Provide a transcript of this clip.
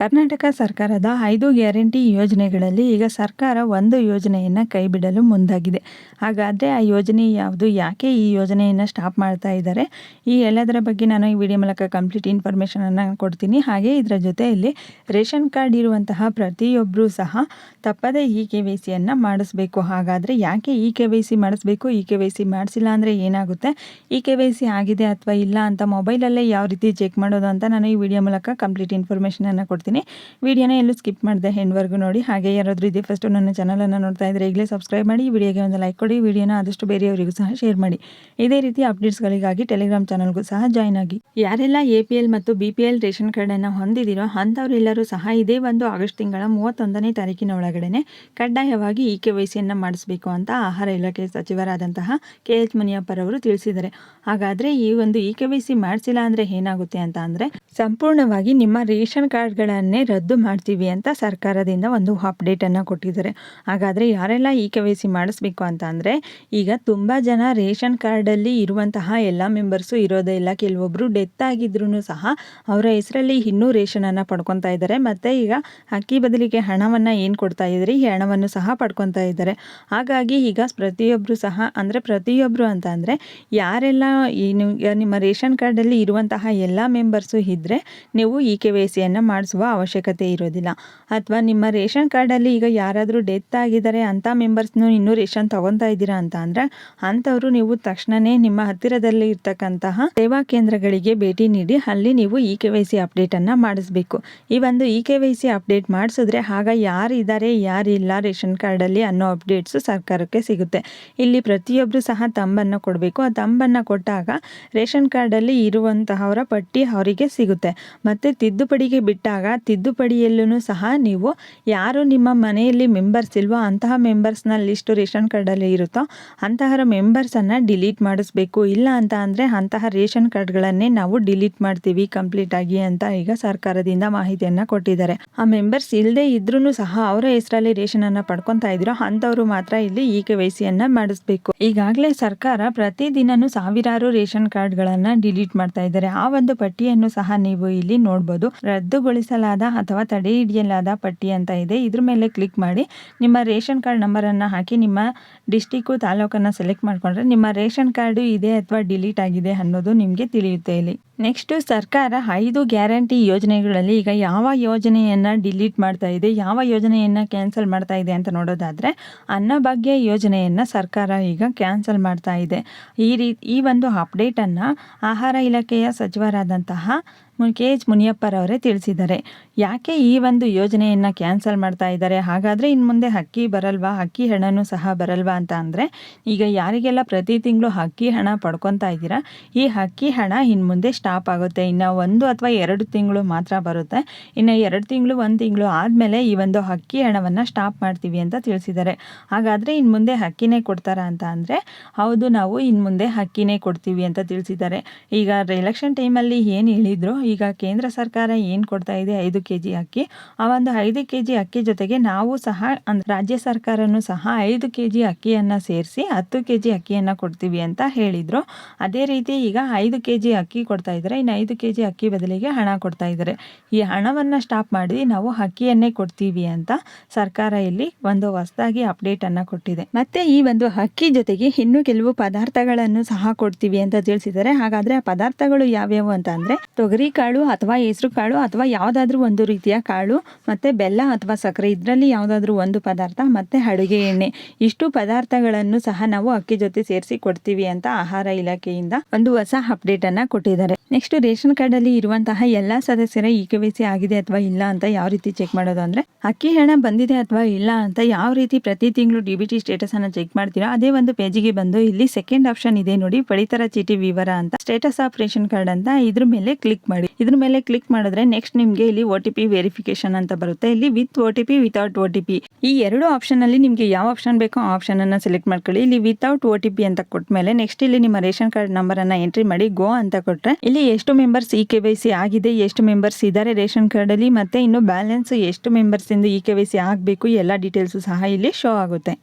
ಕರ್ನಾಟಕ ಸರ್ಕಾರದ ಐದು ಗ್ಯಾರಂಟಿ ಯೋಜನೆಗಳಲ್ಲಿ ಈಗ ಸರ್ಕಾರ ಒಂದು ಯೋಜನೆಯನ್ನು ಕೈಬಿಡಲು ಮುಂದಾಗಿದೆ. ಹಾಗಾದರೆ ಆ ಯೋಜನೆ ಯಾವುದು? ಯಾಕೆ ಈ ಯೋಜನೆಯನ್ನು ಸ್ಟಾಪ್ ಮಾಡ್ತಾ ಇದ್ದಾರೆ? ಈ ಎಲ್ಲದರ ಬಗ್ಗೆ ನಾನು ಈ ವಿಡಿಯೋ ಮೂಲಕ ಕಂಪ್ಲೀಟ್ ಇನ್ಫಾರ್ಮೇಷನನ್ನು ಕೊಡ್ತೀನಿ. ಹಾಗೆ ಇದರ ಜೊತೆಯಲ್ಲಿ ರೇಷನ್ ಕಾರ್ಡ್ ಇರುವಂತಹ ಪ್ರತಿಯೊಬ್ಬರೂ ಸಹ ತಪ್ಪದೇ ಈ ಕೆ ವೈ ಸಿಯನ್ನು ಮಾಡಿಸ್ಬೇಕು. ಹಾಗಾದರೆ ಯಾಕೆ ಇ ಕೆ ವೈ ಸಿ ಮಾಡಿಸ್ಬೇಕು? ಈ ಕೆ ವೈ ಸಿ ಮಾಡಿಸಿಲ್ಲ ಅಂದರೆ ಏನಾಗುತ್ತೆ? ಈ ಕೆ ವೈ ಸಿ ಆಗಿದೆ ಅಥವಾ ಇಲ್ಲ ಅಂತ ಮೊಬೈಲಲ್ಲೇ ಯಾವ ರೀತಿ ಚೆಕ್ ಮಾಡೋದು ಅಂತ ನಾನು ಈ ವಿಡಿಯೋ ಮೂಲಕ ಕಂಪ್ಲೀಟ್ ಇನ್ಫಾರ್ಮೇಷನನ್ನು ಕೊಡ್ತೀನಿ. ವಿಡಿಯೋನ ಎಲ್ಲೂ ಸ್ಕಿಪ್ ಮಾಡಿದೆ ಹೆಣ್ವರೆಗೂ ನೋಡಿ. ಹಾಗೆ ಯಾರಾದರೂ ಇದೆ ಫಸ್ಟು ನನ್ನ ಚಾನಲನ್ನು ನೋಡ್ತಾ ಇದ್ದರೆ ಈಗಲೇ ಸಬ್ಸ್ಕ್ರೈಬ್ ಮಾಡಿ, ಈ ವಿಡಿಯೋಗೆ ಒಂದು ಲೈಕ್ ಕೊಡಿ, ವಿಡಿಯೋನ ಆದಷ್ಟು ಬೇರೆಯವರಿಗೂ ಸಹ ಶೇರ್ ಮಾಡಿ. ಇದೇ ರೀತಿ ಅಪ್ಡೇಟ್ಸ್ಗಳಿಗಾಗಿ ಟೆಲಿಗ್ರಾಮ್ ಚಾನಲ್ಗೂ ಸಹ ಜಾಯ್ನ್ ಆಗಿ. ಯಾರೆಲ್ಲ ಎ ಪಿ ಎಲ್ ಮತ್ತು ಬಿ ಪಿ ಎಲ್ ರೇಷನ್ ಕಾರ್ಡನ್ನು ಹೊಂದಿದಿರೋ ಅಂಥವರೆಲ್ಲರೂ ಸಹ ಇದೇ ಒಂದು ಆಗಸ್ಟ್ ತಿಂಗಳ ಮೂವತ್ತೊಂದನೇ ತಾರೀಕಿನ ಒಳಗಡೆ ಕಡ್ಡಾಯವಾಗಿ ಇ ಕೆ ವೈ ಸಿಯನ್ನು ಮಾಡಿಸಬೇಕು ಅಂತ ಆಹಾರ ಇಲಾಖೆ ಸಚಿವರಾದಂತಹ ಕೆ ಎಚ್ ಮುನಿಯಪ್ಪರವರು ತಿಳಿಸಿದ್ದಾರೆ. ಹಾಗಾದರೆ ಈ ಒಂದು ಇ ಕೆ ವೈ ಸಿ ಮಾಡಿಸಿಲ್ಲ ಅಂದರೆ ಏನಾಗುತ್ತೆ ಅಂತ ಅಂದರೆ, ಸಂಪೂರ್ಣವಾಗಿ ನಿಮ್ಮ ರೇಷನ್ ಕಾರ್ಡ್ಗಳನ್ನೇ ರದ್ದು ಮಾಡ್ತೀವಿ ಅಂತ ಸರ್ಕಾರದಿಂದ ಒಂದು ಅಪ್ಡೇಟನ್ನು ಕೊಟ್ಟಿದ್ದಾರೆ. ಹಾಗಾದರೆ ಯಾರೆಲ್ಲ ಇ ಕೆ ವೈ ಸಿ ಮಾಡಿಸ್ಬೇಕು ಅಂತ ಅಂದರೆ, ಈಗ ತುಂಬ ಜನ ರೇಷನ್ ಕಾರ್ಡಲ್ಲಿ ಇರುವಂತಹ ಎಲ್ಲ ಮೆಂಬರ್ಸು ಇರೋದೇ ಇಲ್ಲ. ಕೆಲವೊಬ್ಬರು ಡೆತ್ ಆಗಿದ್ರೂ ಸಹ ಅವರ ಹೆಸರಲ್ಲಿ ಇನ್ನೂ ರೇಷನನ್ನು ಪಡ್ಕೊತಾ ಇದ್ದಾರೆ. ಮತ್ತು ಈಗ ಅಕ್ಕಿ ಬದಲಿಗೆ ಹಣವನ್ನು ಏನು ಕೊಡ್ತಾ ಇದ್ದೀರಿ? ಈ ಹಣವನ್ನು ಸಹ ಪಡ್ಕೊತಾ ಇದ್ದಾರೆ. ಹಾಗಾಗಿ ಈಗ ಪ್ರತಿಯೊಬ್ಬರು ಸಹ ಅಂದರೆ ಪ್ರತಿಯೊಬ್ಬರು ಅಂತ ಅಂದರೆ, ಯಾರೆಲ್ಲ ಏನು ನಿಮ್ಮ ರೇಷನ್ ಕಾರ್ಡಲ್ಲಿ ಇರುವಂತಹ ಎಲ್ಲ ಮೆಂಬರ್ಸು ಇದ್ದರೆ ನೀವು ಇ ಕೆ ವೈ ಸಿಯನ್ನು ಮಾಡಿಸುವ ಅವಶ್ಯಕತೆ ಇರೋದಿಲ್ಲ. ಅಥವಾ ನಿಮ್ಮ ರೇಷನ್ ಕಾರ್ಡಲ್ಲಿ ಈಗ ಯಾರಾದರೂ ಡೆತ್ ಆಗಿದ್ದಾರೆ ಅಂಥ ಮೆಂಬರ್ಸ್ನು ಇನ್ನೂ ರೇಷನ್ ತೊಗೊತಾ ಇದ್ದೀರಾ ಅಂತ ಅಂದರೆ, ಅಂಥವರು ನೀವು ತಕ್ಷಣವೇ ನಿಮ್ಮ ಹತ್ತಿರದಲ್ಲಿ ಇರ್ತಕ್ಕಂತಹ ಸೇವಾ ಕೇಂದ್ರಗಳಿಗೆ ಭೇಟಿ ನೀಡಿ, ಅಲ್ಲಿ ನೀವು ಇ ಕೆ ವೈ ಸಿ ಅಪ್ಡೇಟನ್ನು ಮಾಡಿಸ್ಬೇಕು. ಈ ಒಂದು E K Y C update ಮಾಡಿಸಿದ್ರೆ ಆಗ ಯಾರಿದ್ದಾರೆ, ಯಾರಿಲ್ಲ ರೇಷನ್ ಕಾರ್ಡಲ್ಲಿ ಅನ್ನೋ ಅಪ್ಡೇಟ್ಸು ಸರ್ಕಾರಕ್ಕೆ ಸಿಗುತ್ತೆ. ಇಲ್ಲಿ ಪ್ರತಿಯೊಬ್ಬರು ಸಹ ತಂಬನ್ನು ಕೊಡಬೇಕು. ಆ ತಂಬನ್ನು ಕೊಟ್ಟಾಗ ರೇಷನ್ ಕಾರ್ಡಲ್ಲಿ ಇರುವಂತಹವರ ಪಟ್ಟಿ ಅವರಿಗೆ ಸಿಗುತ್ತೆ. ಮತ್ತು ತಿದ್ದುಪಡಿಗೆ ಬಿಟ್ಟಾಗ ತಿದ್ದುಪಡಿಯಲ್ಲೂ ಸಹ ನೀವು ಯಾರು ನಿಮ್ಮ ಮನೆಯಲ್ಲಿ ಮೆಂಬರ್ಸ್ ಇಲ್ವೋ ಅಂತಹ ಮೆಂಬರ್ಸ್ನ ಲಿಸ್ಟು ರೇಷನ್ ಕಾರ್ಡಲ್ಲಿ ಇರುತ್ತೋ ಅಂತಹ ಮೆಂಬರ್ಸನ್ನು ಡಿಲೀಟ್ ಮಾಡಿಸ್ಬೇಕು. ಇಲ್ಲ ಅಂತ ಅಂದರೆ ಅಂತಹ ರೇಷನ್ ಕಾರ್ಡ್ಗಳನ್ನೇ ನಾವು ಡಿಲೀಟ್ ಮಾಡ್ತೀವಿ ಕಂಪ್ಲೀಟ್ ಆಗಿ ಅಂತ ಈಗ ಸರ್ಕಾರದಿಂದ ಮಾಹಿತಿಯನ್ನು ಕೊಟ್ಟಿದ್ದಾರೆ. ಆ ಮೆಂಬರ್ಸ್ ಇಲ್ಲದೆ ಇದ್ರೂ ಸಹ ಅವರ ಹೆಸರಲ್ಲಿ ರೇಷನ್ ಅನ್ನು ಪಡ್ಕೊತಾ ಇದ್ರು ಅಂಥವ್ರು ಮಾತ್ರ ಇಲ್ಲಿ ಇ ಕೆ ವೈ ಸಿಯನ್ನು ಮಾಡಿಸ್ಬೇಕು. ಈಗಾಗಲೇ ಸರ್ಕಾರ ಪ್ರತಿದಿನನೂ ಸಾವಿರಾರು ರೇಷನ್ ಕಾರ್ಡ್ಗಳನ್ನು ಡಿಲೀಟ್ ಮಾಡ್ತಾ ಇದ್ದಾರೆ. ಆ ಒಂದು ಪಟ್ಟಿಯನ್ನು ಸಹ ನೀವು ಇಲ್ಲಿ ನೋಡ್ಬೋದು. ರದ್ದುಗೊಳಿಸಲಾದ ಅಥವಾ ತಡೆ ಹಿಡಿಯಲಾದ ಪಟ್ಟಿ ಅಂತ ಇದೆ. ಇದ್ರ ಮೇಲೆ ಕ್ಲಿಕ್ ಮಾಡಿ ನಿಮ್ಮ ರೇಷನ್ ಕಾರ್ಡ್ ನಂಬರನ್ನು ಹಾಕಿ ನಿಮ್ಮ ಡಿಸ್ಟಿಕ್ಕು ತಾಲೂಕನ್ನು ಸೆಲೆಕ್ಟ್ ಮಾಡಿಕೊಂಡ್ರೆ ನಿಮ್ಮ ರೇಷನ್ ಕಾರ್ಡು ಇದೆ ಅಥವಾ ಡಿಲೀಟ್ ಆಗಿದೆ ಅನ್ನೋದು ನಿಮಗೆ ತಿಳಿಯುತ್ತೆ ಇಲ್ಲಿ. ನೆಕ್ಸ್ಟು ಸರ್ಕಾರ ಐದು ಗ್ಯಾರಂಟಿ ಯೋಜನೆಗಳಲ್ಲಿ ಈಗ ಯಾವ ಯೋಜನೆಯನ್ನು ಡಿಲೀಟ್ ಮಾಡ್ತಾ ಇದೆ, ಯಾವ ಯೋಜನೆಯನ್ನು ಕ್ಯಾನ್ಸಲ್ ಮಾಡ್ತಾ ಇದೆ ಅಂತ ನೋಡೋದಾದರೆ ಅನ್ನಭಾಗ್ಯ ಯೋಜನೆಯನ್ನು ಸರ್ಕಾರ ಈಗ ಕ್ಯಾನ್ಸಲ್ ಮಾಡ್ತಾ ಇದೆ. ಈ ರೀ, ಈ ಒಂದು ಅಪ್ಡೇಟನ್ನು ಆಹಾರ ಇಲಾಖೆಯ ಸಚಿವರಾದಂತಹ ಕೆ ಎಚ್ ಮುನಿಯಪ್ಪರವರೇ ತಿಳಿಸಿದ್ದಾರೆ. ಯಾಕೆ ಈ ಒಂದು ಯೋಜನೆಯನ್ನು ಕ್ಯಾನ್ಸಲ್ ಮಾಡ್ತಾ ಇದ್ದಾರೆ? ಹಾಗಾದರೆ ಇನ್ನು ಮುಂದೆ ಅಕ್ಕಿ ಬರಲ್ವಾ? ಅಕ್ಕಿ ಹಣನೂ ಸಹ ಬರಲ್ವಾ ಅಂತ ಅಂದರೆ, ಈಗ ಯಾರಿಗೆಲ್ಲ ಪ್ರತಿ ತಿಂಗಳು ಅಕ್ಕಿ ಹಣ ಪಡ್ಕೊತಾ ಇದ್ದೀರಾ, ಈ ಅಕ್ಕಿ ಹಣ ಇನ್ನು ಮುಂದೆ ಸ್ಟಾಪ್ ಆಗುತ್ತೆ. ಇನ್ನು ಒಂದು ಅಥವಾ ಎರಡು ತಿಂಗಳು ಮಾತ್ರ ಬರುತ್ತೆ. ಇನ್ನು ಎರಡು ತಿಂಗಳು, ಒಂದು ತಿಂಗಳು ಆದಮೇಲೆ ಈ ಒಂದು ಅಕ್ಕಿ ಹಣವನ್ನು ಸ್ಟಾಪ್ ಮಾಡ್ತೀವಿ ಅಂತ ತಿಳಿಸಿದ್ದಾರೆ. ಹಾಗಾದರೆ ಇನ್ನು ಮುಂದೆ ಅಕ್ಕಿನೇ ಕೊಡ್ತಾರಾ ಅಂತ ಅಂದರೆ, ಹೌದು, ನಾವು ಇನ್ನು ಮುಂದೆ ಅಕ್ಕಿನೇ ಕೊಡ್ತೀವಿ ಅಂತ ತಿಳಿಸಿದ್ದಾರೆ. ಈಗ ಎಲೆಕ್ಷನ್ ಟೈಮಲ್ಲಿ ಏನು ಹೇಳಿದ್ರು? ಈಗ ಕೇಂದ್ರ ಸರ್ಕಾರ ಏನು ಕೊಡ್ತಾ ಇದೆ? ಐದು ಕೆ ಜಿ ಅಕ್ಕಿ. ಆ ಒಂದು ಐದು ಕೆ ಜಿ ಅಕ್ಕಿ ಜೊತೆಗೆ ನಾವು ಸಹ ರಾಜ್ಯ ಸರ್ಕಾರನೂ ಸಹ ಐದು ಕೆ ಜಿ ಅಕ್ಕಿಯನ್ನು ಸೇರಿಸಿ ಹತ್ತು ಕೆ ಜಿ ಅಕ್ಕಿಯನ್ನು ಕೊಡ್ತೀವಿ ಅಂತ ಹೇಳಿದರು. ಅದೇ ರೀತಿ ಈಗ ಐದು ಕೆ ಜಿ ಅಕ್ಕಿ ಕೊಡ್ತಾ ಇದ್ದಾರೆ. ಇನ್ನು ಐದು ಕೆ ಜಿ ಅಕ್ಕಿ ಬದಲಿಗೆ ಹಣ ಕೊಡ್ತಾ ಇದ್ದಾರೆ. ಈ ಹಣವನ್ನು ಸ್ಟಾಪ್ ಮಾಡಿ ನಾವು ಅಕ್ಕಿಯನ್ನೇ ಕೊಡ್ತೀವಿ ಅಂತ ಸರ್ಕಾರ ಇಲ್ಲಿ ಒಂದು ಹೊಸದಾಗಿ ಅಪ್ಡೇಟನ್ನು ಕೊಟ್ಟಿದೆ. ಮತ್ತು ಈ ಒಂದು ಅಕ್ಕಿ ಜೊತೆಗೆ ಇನ್ನೂ ಕೆಲವು ಪದಾರ್ಥಗಳನ್ನು ಸಹ ಕೊಡ್ತೀವಿ ಅಂತ ತಿಳಿಸಿದ್ದಾರೆ. ಹಾಗಾದರೆ ಆ ಪದಾರ್ಥಗಳು ಯಾವ್ಯಾವು ಅಂತ ಅಂದರೆ ತೊಗರಿ ಕಾಳು ಅಥವಾ ಹೆಸರು ಕಾಳು ಅಥವಾ ಯಾವುದಾದ್ರೂ ಒಂದು ರೀತಿಯ ಕಾಳು, ಮತ್ತು ಬೆಲ್ಲ ಅಥವಾ ಸಕ್ಕರೆ, ಇದರಲ್ಲಿ ಯಾವುದಾದ್ರೂ ಒಂದು ಪದಾರ್ಥ, ಮತ್ತು ಅಡುಗೆ ಎಣ್ಣೆ. ಇಷ್ಟು ಪದಾರ್ಥಗಳನ್ನು ಸಹ ನಾವು ಅಕ್ಕಿ ಜೊತೆ ಸೇರಿಸಿ ಕೊಡ್ತೀವಿ ಅಂತ ಆಹಾರ ಇಲಾಖೆಯಿಂದ ಒಂದು ಹೊಸ ಅಪ್ಡೇಟ್ ಅನ್ನ ಕೊಟ್ಟಿದ್ದಾರೆ. ನೆಕ್ಸ್ಟ್ ರೇಷನ್ ಕಾರ್ಡ್ ಅಲ್ಲಿ ಇರುವಂತಹ ಎಲ್ಲಾ ಸದಸ್ಯರ ಇ ಕೆ ಸಿ ಆಗಿದೆ ಅಥವಾ ಇಲ್ಲ ಅಂತ ಯಾವ ರೀತಿ ಚೆಕ್ ಮಾಡೋದು ಅಂದ್ರೆ, ಅಕ್ಕಿ ಹಣ ಬಂದಿದೆ ಅಥವಾ ಇಲ್ಲ ಅಂತ ಯಾವ ರೀತಿ ಪ್ರತಿ ತಿಂಗಳು ಡಿ ಬಿ ಸ್ಟೇಟಸ್ ಅನ್ನ ಚೆಕ್ ಮಾಡ್ತೀರಾ, ಅದೇ ಒಂದು ಪೇಜಿಗೆ ಬಂದು ಇಲ್ಲಿ ಸೆಕೆಂಡ್ ಆಪ್ಷನ್ ಇದೆ ನೋಡಿ, ಪಡಿತರ ಚೀಟಿ ವಿವರ ಅಂತ. ಸ್ಟೇಟಸ್ ಆಫ್ ರೇಷನ್ ಕಾರ್ಡ್ ಅಂತ ಇದ್ರ ಮೇಲೆ ಕ್ಲಿಕ್ ಮಾಡಿ. ಇದ್ರ ಮೇಲೆ ಕ್ಲಿಕ್ ಮಾಡಿದ್ರೆ ನೆಕ್ಸ್ಟ್ ನಿಮಗೆ ಇಲ್ಲಿ ಒ ವೆರಿಫಿಕೇಶನ್ ಅಂತ ಬರುತ್ತೆ. ಇಲ್ಲಿ with O T P without O T P ಈ ಎರಡು ಆಪ್ಷನ್ ಅಲ್ಲಿ ನಿಮಗೆ ಯಾವ ಆಪ್ಷನ್ ಬೇಕೋ ಆ ಆಪ್ಷನ್ ಅನ್ನ ಸೆಲೆಕ್ಟ್ ಮಾಡ್ಕೊಳ್ಳಿ. ಇಲ್ಲಿ ವಿತೌಟ್ ಒ ಟಿ ಪಿ ಅಂತ ಕೊಟ್ಟಮೇಲೆ ನೆಕ್ಸ್ಟ್ ಇಲ್ಲಿ ನಿಮ್ಮ ರೇಷನ್ ಕಾರ್ಡ್ ನಂಬರ್ ಅನ್ನ ಎಂಟ್ರಿ ಮಾಡಿ ಗೋ ಅಂತ ಕೊಟ್ರೆ ಇಲ್ಲಿ ಎಷ್ಟು members E K Y C ಆಗಿದೆ, ಎಷ್ಟು ಮೆಂಬರ್ಸ್ ಇದ್ದಾರೆ ರೇಷನ್ ಕಾರ್ಡ್ ಅಲ್ಲಿ, ಮತ್ತೆ ಇನ್ನು ಬ್ಯಾಲೆನ್ಸ್ ಎಷ್ಟು ಮೆಂಬರ್ಸ್ ಇಂದ ಇ ಕೆ ವೈ ಸಿ ಆಗಬೇಕು ಎಲ್ಲ ಡೀಟೇಲ್ಸ್ ಸಹ ಇಲ್ಲಿ ಶೋ ಆಗುತ್ತೆ.